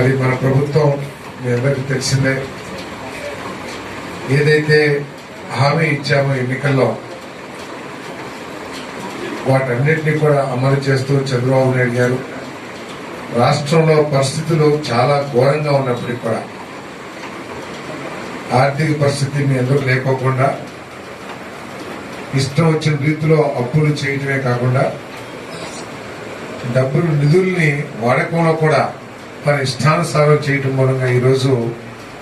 మరి మన ప్రభుత్వం మీ అందరికీ తెలిసిందే. ఏదైతే హామీ ఇచ్చామో ఎన్నికల్లో వాటన్నిటినీ కూడా అమలు చేస్తూ చంద్రబాబు నాయుడు గారు రాష్ట్రంలో పరిస్థితులు చాలా ఘోరంగా ఉన్నప్పటికీ కూడా ఆర్థిక పరిస్థితి మీ అందరూ లేకోకుండా ఇష్టం వచ్చిన రీతిలో అప్పులు చేయటమే కాకుండా డబ్బులు నిధుల్ని వాడకంలో కూడా తన ఇష్టానుసారం చేయటం మూలంగా ఈరోజు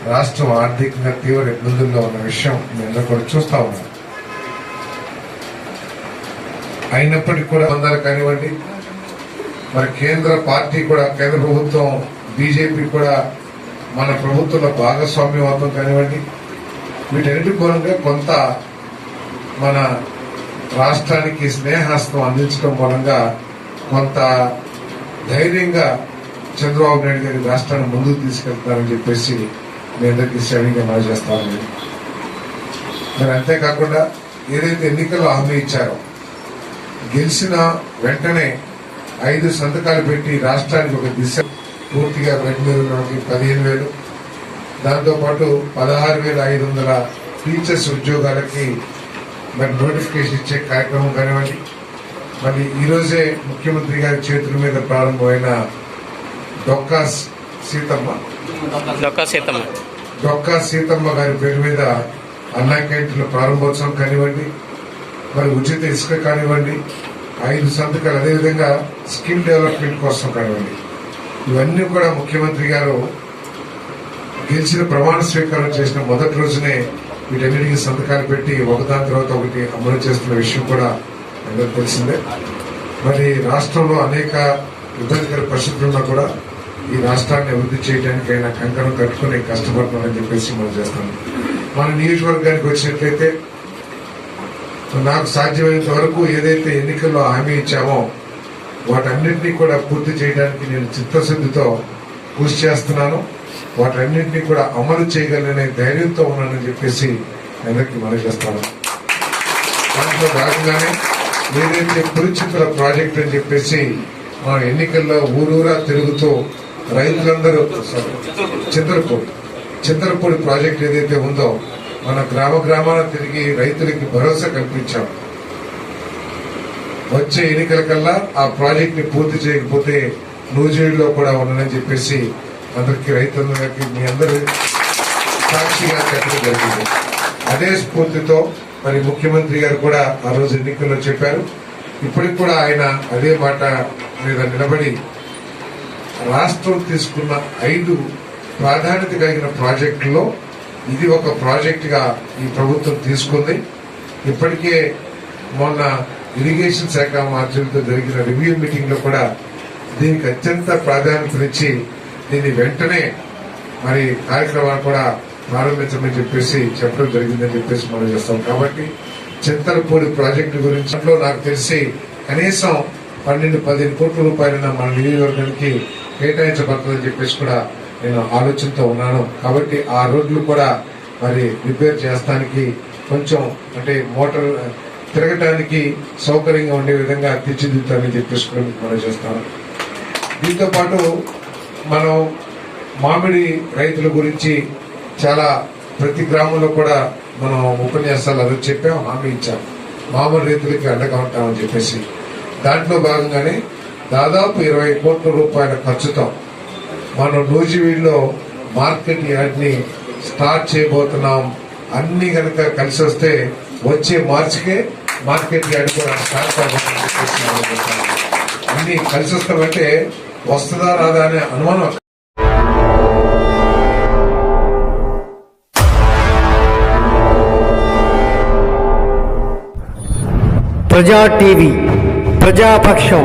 రాష్ట్రం ఆర్థికంగా తీవ్ర ఇబ్బందుల్లో ఉన్న విషయం మేము కూడా చూస్తా ఉన్నాం అయినప్పటికీ కూడా అందరు కానివ్వండి మరి కేంద్ర పార్టీ కూడా కేంద్ర ప్రభుత్వం బీజేపీ కూడా మన ప్రభుత్వంలో భాగస్వామ్యం అవుతాం కానివ్వండి వీటన్నిటి మూలంగా కొంత మన రాష్ట్రానికి స్నేహాస్తం అందించడం మూలంగా కొంత ధైర్యంగా చంద్రబాబు నాయుడు గారి రాష్ట్రాన్ని ముందుకు తీసుకెళ్తారని చెప్పేసి మీ అందరికీ శ్రేణిగా మనం చేస్తామని మరి అంతేకాకుండా ఏదైతే ఎన్నికల్లో హామీ ఇచ్చారో గెలిచిన వెంటనే ఐదు సంతకాలు పెట్టి రాష్ట్రానికి ఒక దిశ పూర్తిగా బెంగళూరులోకి పదిహేను వేలు దాంతోపాటు పదహారు వేల ఐదు వందల టీచర్స్ ఉద్యోగాలకి మరి నోటిఫికేషన్ ఇచ్చే కార్యక్రమం కానివ్వండి మరి ఈరోజే ముఖ్యమంత్రి గారి చేతుల మీద ప్రారంభమైన డొక్కా సీతమ్మ. డొక్కా సీతమ్మ. డొక్కా సీతమ్మ గారి పేరు మీద అన్నా క్యాంటీన్ల ప్రారంభోత్సవం కానివ్వండి మరి ఉచిత ఇసుక కానివ్వండి ఐదు సంతకాలు అదేవిధంగా స్కిల్ డెవలప్మెంట్ కోసం కానివ్వండి. ఇవన్నీ కూడా ముఖ్యమంత్రి గారు గెలిచిన ప్రమాణ స్వీకారం చేసిన మొదటి రోజునే వీటన్నిటికీ సంతకాలు పెట్టి ఒకదాని తర్వాత ఒకటి అమలు చేస్తున్న విషయం కూడా అందరికి తెలిసిందే. మరి రాష్ట్రంలో అనేక ఇబ్బందికర పరిస్థితులు ఉన్నా కూడా ఈ రాష్ట్రాన్ని అభివృద్ధి చేయడానికి ఆయన కంకణం కట్టుకుని కష్టపడుతున్నారని చెప్పేసి మనం చేస్తాం మన నియోజకవర్గానికి వచ్చినట్లయితే నాకు సాధ్యమైనంత వరకు ఏదైతే ఎన్నికల్లో హామీ ఇచ్చామో వాటన్నింటినీ కూడా పూర్తి చేయడానికి నేను చిత్తశుద్ధితో కృషి చేస్తున్నాను. వాటన్నింటినీ కూడా అమలు చేయగలనే ధైర్యంతో ఉన్నానని చెప్పేసి అందరికీ మనం చేస్తాను దాంట్లో భాగంగానే ఏదైతే పురుచిత్ర ప్రాజెక్ట్ అని చెప్పేసి మా ఎన్నికల్లో ఊరూరా తిరుగుతూ రైతులందరూ సారీ, చింతలపూడి చింతలపూడి ప్రాజెక్ట్ ఏదైతే ఉందో మన గ్రామ గ్రామాల తిరిగి రైతులకి భరోసా కల్పించాం. వచ్చే ఎన్నికల కల్లా ఆ ప్రాజెక్ట్ని పూర్తి చేయకపోతే నూజివీడులో కూడా ఉండనని చెప్పేసి అందరికి రైతులకి మీ అందరూ సాక్షిగా చెప్పడం జరిగింది. అదే స్ఫూర్తితో మరి ముఖ్యమంత్రి గారు కూడా ఆ రోజు ఎన్నికల్లో చెప్పారు. ఇప్పటికి కూడా ఆయన అదే మాట మీద నిలబడి రాష్ట్రం తీసుకున్న ఐదు ప్రాధాన్యత కలిగిన ప్రాజెక్టులో ఇది ఒక ప్రాజెక్టుగా ఈ ప్రభుత్వం తీసుకుంది. ఇప్పటికే మొన్న ఇరిగేషన్ శాఖ మంత్రులతో జరిగిన రివ్యూ మీటింగ్లో కూడా దీనికి అత్యంత ప్రాధాన్యతనిచ్చి దీన్ని వెంటనే మరి కార్యక్రమాన్ని కూడా ప్రారంభించమని చెప్పేసి చెప్పడం జరిగిందని చెప్పేసి మనం చేస్తాం. కాబట్టి చింతలపూడి ప్రాజెక్టు గురించి నాకు తెలిసి కనీసం పన్నెండు పదిహేను కోట్ల రూపాయలైన మన నియోజకవర్గానికి కేటాయించబడుతుందని చెప్పేసి కూడా నేను ఆలోచనతో ఉన్నాను. కాబట్టి ఆ రోడ్లు కూడా మరి రిపేర్ చేస్తానికి కొంచెం అంటే మోటార్ తిరగటానికి సౌకర్యంగా ఉండే విధంగా తీర్చిదిద్దామని చెప్పేసి కూడా మీకు మనం చేస్తాను. దీంతోపాటు మనం మామిడి రైతుల గురించి చాలా ప్రతి గ్రామంలో కూడా మనం ఉపన్యాసాలు అది చెప్పాం హామీ ఇచ్చాం. మామిడి రైతులకి అండగా ఉంటామని చెప్పేసి. దాంట్లో భాగంగానే దాదాపు ఇరవై కోట్ల రూపాయల ఖర్చుతో మనం నూజివీడులో మార్కెట్ యార్డ్ని స్టార్ట్ చేయబోతున్నాం. అన్ని కనుక కలిసి వస్తే వచ్చే మార్చికే మార్కెట్ యార్డ్ కూడా స్టార్ట్ అన్ని కలిసి వస్తామంటే వస్తుందా రాదా అనే అనుమానం ప్రజా టీవీ ప్రజాపక్షం.